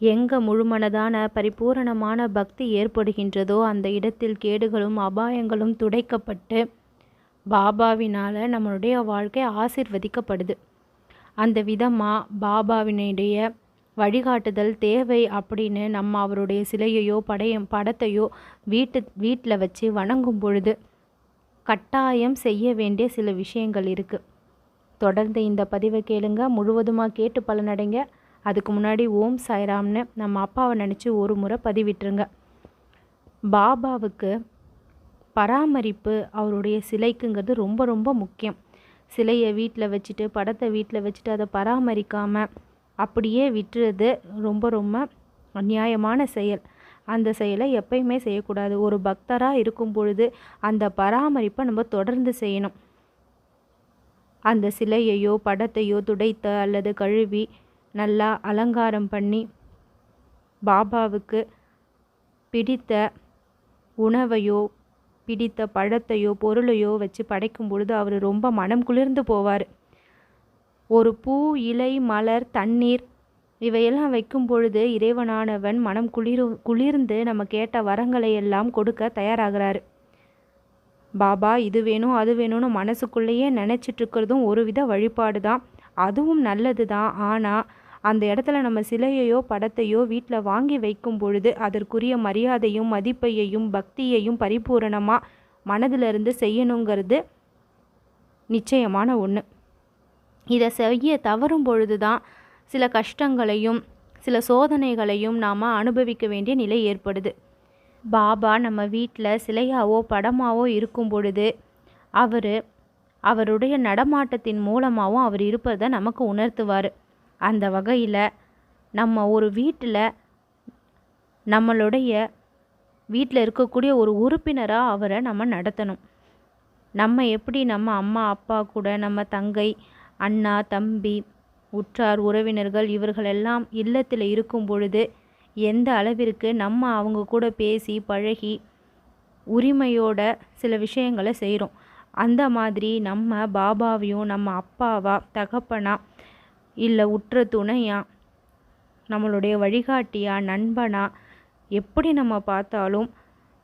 எங்க முழுமனதான பரிபூரணமான பக்தி ஏற்படுகின்றதோ அந்த இடத்தில் கேடுகளும் அபாயங்களும் துடைக்கப்பட்டு பாபாவினால் நம்மளுடைய வாழ்க்கை ஆசிர்வதிக்கப்படுது. அந்த விதமாக பாபாவினுடைய வழிகாட்டுதல் தேவை அப்படின்னு நம்ம அவருடைய சிலையையோ படையம் படத்தையோ வீட்டு வீட்டில் வச்சு வணங்கும் பொழுது கட்டாயம் செய்ய வேண்டிய சில விஷயங்கள் இருக்குது தொடர்ந்து இந்த பதிவை கேளுங்க. முழுவதுமாக கேட்டு பலனடைங்க. அதுக்கு முன்னாடி ஓம் சாய்ராம்னு நம்ம அப்பாவை நினச்சி ஒரு முறை பதிவிட்டுருங்க. பாபாவுக்கு பராமரிப்பு அவருடைய சிலைக்குங்கிறது ரொம்ப ரொம்ப முக்கியம். சிலையை வீட்டில் வச்சுட்டு படத்தை வீட்டில் வச்சுட்டு அதை பராமரிக்காமல் அப்படியே விட்டுறது ரொம்ப ரொம்ப அநியாயமான செயல். அந்த செயலை எப்பயுமே செய்யக்கூடாது. ஒரு பக்தராக இருக்கும் பொழுது அந்த பராமரிப்பை நம்ம தொடர்ந்து செய்யணும். அந்த சிலையையோ படத்தையோ துடைத்த அல்லது கழுவி நல்லா அலங்காரம் பண்ணி பாபாவுக்கு பிடித்த உணவையோ பிடித்த பழத்தையோ பொருளையோ வச்சு படைக்கும் பொழுது அவர் ரொம்ப மனம் குளிர்ந்து போவார். ஒரு பூ இலை மலர் தண்ணீர் இவையெல்லாம் வைக்கும் பொழுது இறைவனானவன் மனம் குளிர் குளிர்ந்து நம்ம கேட்ட வரங்களை எல்லாம் கொடுக்க தயாராகிறாரு. பாபா இது வேணும் அது வேணும்னு மனசுக்குள்ளேயே நினச்சிட்டு இருக்கிறதும் ஒரு வித வழிபாடு தான் அதுவும் நல்லது தான் ஆனால் அந்த இடத்துல நம்ம சிலையையோ படத்தையோ வீட்டில் வாங்கி வைக்கும் பொழுது அதற்குரிய மரியாதையும் மதிப்பையையும் பக்தியையும் பரிபூரணமாக மனதிலிருந்து செய்யணுங்கிறது நிச்சயமான ஒன்று இதை செய்ய தவறும் பொழுது தான் சில கஷ்டங்களையும் சில சோதனைகளையும் நாம் அனுபவிக்க வேண்டிய நிலை ஏற்படுது. பாபா நம்ம வீட்டில் சிலையாவோ படமாவோ இருக்கும் பொழுது அவர் அவருடைய நடமாட்டத்தின் மூலமாகவும் அவர் இருப்பதை நமக்கு உணர்த்துவார். அந்த வகையில் நம்ம ஒரு வீட்டில் நம்மளுடைய வீட்டில் இருக்கக்கூடிய ஒரு உறுப்பினராக அவரை நம்ம நடத்தணும். நம்ம எப்படி நம்ம அம்மா அப்பா கூட நம்ம தங்கை அண்ணா தம்பி உற்றார் உறவினர்கள் இவர்களெல்லாம் இல்லத்தில் இருக்கும் பொழுது எந்த அளவிற்கு நம்ம அவங்க கூட பேசி பழகி உரிமையோட சில விஷயங்களை செய்கிறோம் அந்த மாதிரி நம்ம பாபாவையும் நம்ம அப்பாவா தகப்பனா இல்லை உற்ற துணையா நம்மளுடைய வழிகாட்டியா நண்பனா எப்படி நம்ம பார்த்தாலும்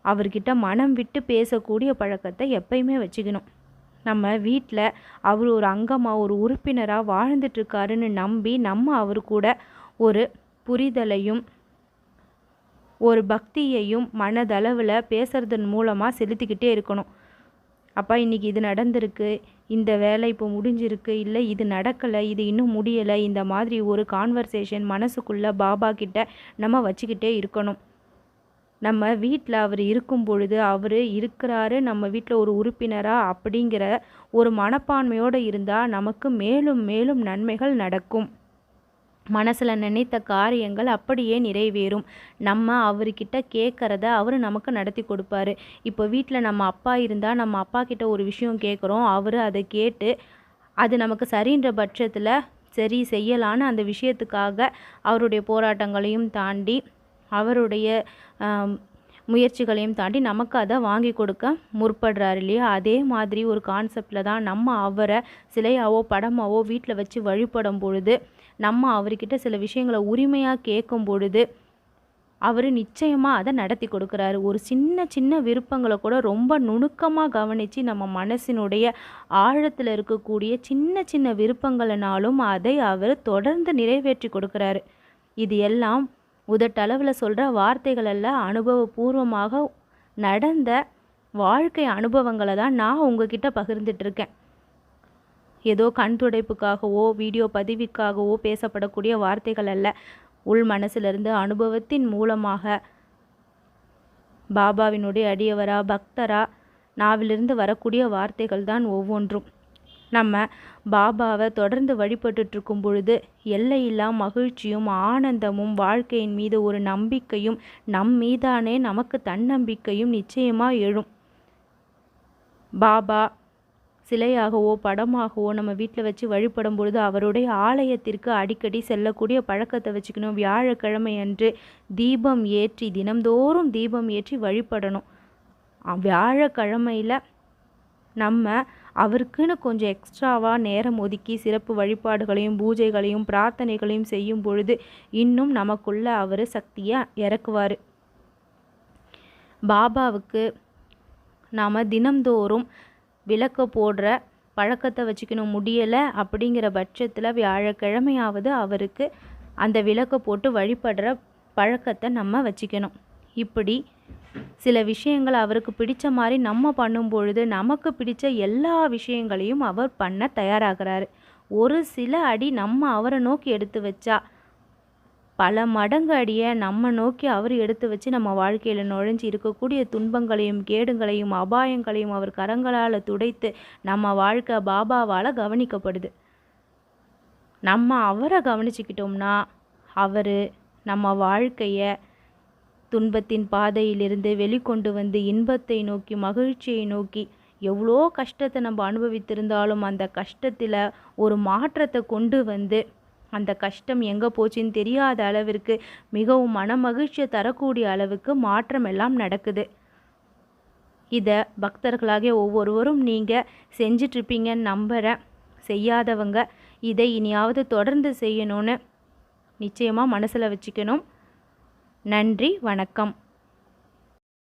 அவர்கிட்ட மனம் விட்டு பேசக்கூடிய பழக்கத்தை எப்பயுமே வச்சுக்கணும். நம்ம வீட்டில் அவர் ஒரு அங்கமாக ஒரு உறுப்பினராக வாழ்ந்துட்டுருக்காருன்னு நம்பி நம்ம அவர் கூட ஒரு புரிதலையும் ஒரு பக்தியையும் மனதளவில் பேசுறதன் மூலமாக செலுத்திக்கிட்டே இருக்கணும். அப்பா இன்றைக்கி இது நடந்திருக்கு. இந்த வேலை இப்போ முடிஞ்சிருக்கு. இல்லை இது நடக்கலை. இது இன்னும் முடியலை. இந்த மாதிரி ஒரு கான்வர்சேஷன் மனசுக்குள்ளே பாபா கிட்ட நம்ம வச்சுக்கிட்டே இருக்கணும். நம்ம வீட்டில் அவர் இருக்கும் பொழுது அவர் இருக்கிறாரு. நம்ம வீட்டில் ஒரு உறுப்பினராக அப்படிங்கிற ஒரு மனப்பான்மையோடு இருந்தால் நமக்கு மேலும் மேலும் நன்மைகள் நடக்கும். மனசில் நினைத்த காரியங்கள் அப்படியே நிறைவேறும். நம்ம அவர்கிட்ட கேட்குறத அவர் நமக்கு நடத்தி கொடுப்பாரு. இப்போ வீட்டில் நம்ம அப்பா இருந்தால் நம்ம அப்பா கிட்ட ஒரு விஷயம் கேட்குறோம் அவர் அதை கேட்டு அது நமக்கு சரின்ற பட்சத்தில் சரி செய்யலான்னு அந்த விஷயத்துக்காக அவருடைய போராட்டங்களையும் தாண்டி அவருடைய முயற்சிகளையும் தாண்டி நமக்கு அதை வாங்கி கொடுக்க முற்படுறாரு இல்லையா? அதே மாதிரி ஒரு கான்செப்டில் தான் நம்ம அவரை சிலையாவோ படமாவோ வீட்டில் வச்சு வழிபடும் பொழுது நம்ம அவர்கிட்ட சில விஷயங்களை உரிமையாக கேட்கும் பொழுது அவர் நிச்சயமாக அதை நடத்தி கொடுக்குறாரு. ஒரு சின்ன சின்ன விருப்பங்களை கூட ரொம்ப நுணுக்கமாக கவனித்து நம்ம மனசினுடைய ஆழத்தில் இருக்கக்கூடிய சின்ன சின்ன விருப்பங்களைனாலும் அதை அவர் தொடர்ந்து நிறைவேற்றி கொடுக்குறாரு. இது எல்லாம் உதட்டளவில் சொல்கிற வார்த்தைகளெல்லாம் அனுபவபூர்வமாக நடந்த வாழ்க்கை அனுபவங்களை தான் நான் உங்ககிட்ட பகிர்ந்துட்டுருக்கேன் ஏதோ கண் துடைப்புக்காகவோ வீடியோ பதிவுக்காகவோ பேசப்படக்கூடிய வார்த்தைகள் அல்ல. உள் மனசிலிருந்து அனுபவத்தின் மூலமாக பாபாவினுடைய அடியவரா பக்தரா நாவிலிருந்து வரக்கூடிய வார்த்தைகள் தான் ஒவ்வொன்றும். நம்ம பாபாவை தொடர்ந்து வழிபட்டுட்ருக்கும் பொழுது எல்லையில்லா மகிழ்ச்சியும் ஆனந்தமும் வாழ்க்கையின் மீது ஒரு நம்பிக்கையும் நம் மீதானே நமக்கு தன்னம்பிக்கையும் நிச்சயமாக எழும். பாபா சிலையாகவோ படமாகவோ நம்ம வீட்டில் வச்சு வழிபடும் பொழுது அவருடைய ஆலயத்திற்கு அடிக்கடி செல்லக்கூடிய பழக்கத்தை வச்சுக்கணும். வியாழக்கிழமை அன்று தீபம் ஏற்றி தினம்தோறும் தீபம் ஏற்றி வழிபடணும். வியாழக்கிழமையில் நம்ம அவருக்குன்னு கொஞ்சம் எக்ஸ்ட்ராவாக நேரம் ஒதுக்கி சிறப்பு வழிபாடுகளையும் பூஜைகளையும் பிரார்த்தனைகளையும் செய்யும் பொழுது இன்னும் நமக்குள்ள அவர் சக்தியை இறக்குவார். பாபாவுக்கு நாம் தினம்தோறும் விளக்க போடுற பழக்கத்தை வச்சுக்கணும். முடியலை அப்படிங்கிற பட்சத்தில் வியாழக்கிழமையாவது அவருக்கு அந்த விளக்க போட்டு வழிபடுற பழக்கத்தை நம்ம வச்சுக்கணும். இப்படி சில விஷயங்கள் அவருக்கு பிடிச்ச மாதிரி நம்ம பண்ணும் பொழுது நமக்கு பிடிச்ச எல்லா விஷயங்களையும் அவர் பண்ண தயாராகிறாரு. ஒரு சில அடி நம்ம அவரை நோக்கி எடுத்து வச்சா பல மடங்கு அடியை நம்ம நோக்கி அவர் எடுத்து வச்சு நம்ம வாழ்க்கையில் நுழைஞ்சு இருக்கக்கூடிய துன்பங்களையும் கேடுங்களையும் அபாயங்களையும் அவர் கரங்களால் துடைத்து நம்ம வாழ்க்கை பாபாவால் கவனிக்கப்படுது. நம்ம அவரை கவனிச்சுக்கிட்டோம்னா அவர் நம்ம வாழ்க்கையை துன்பத்தின் பாதையிலிருந்து வெளிக்கொண்டு வந்து இன்பத்தை நோக்கி மகிழ்ச்சியை நோக்கி எவ்வளோ கஷ்டத்தை நம்ம அனுபவித்திருந்தாலும் அந்த கஷ்டத்தில் ஒரு மாற்றத்தை கொண்டு வந்து அந்த கஷ்டம் எங்கே போச்சுன்னு தெரியாத அளவிற்கு மிகவும் மனமகிழ்ச்சியை தரக்கூடிய அளவுக்கு மாற்றம் எல்லாம் நடக்குது. இதை பக்தர்களாகிய ஒவ்வொருவரும் நீங்கள் செஞ்சிட்ருப்பீங்கன்னு நம்புகிறேன் செய்யாதவங்க இதை இனியாவது தொடர்ந்து செய்யணும்னு நிச்சயமாக மனசில் வச்சுக்கணும். நன்றி வணக்கம்.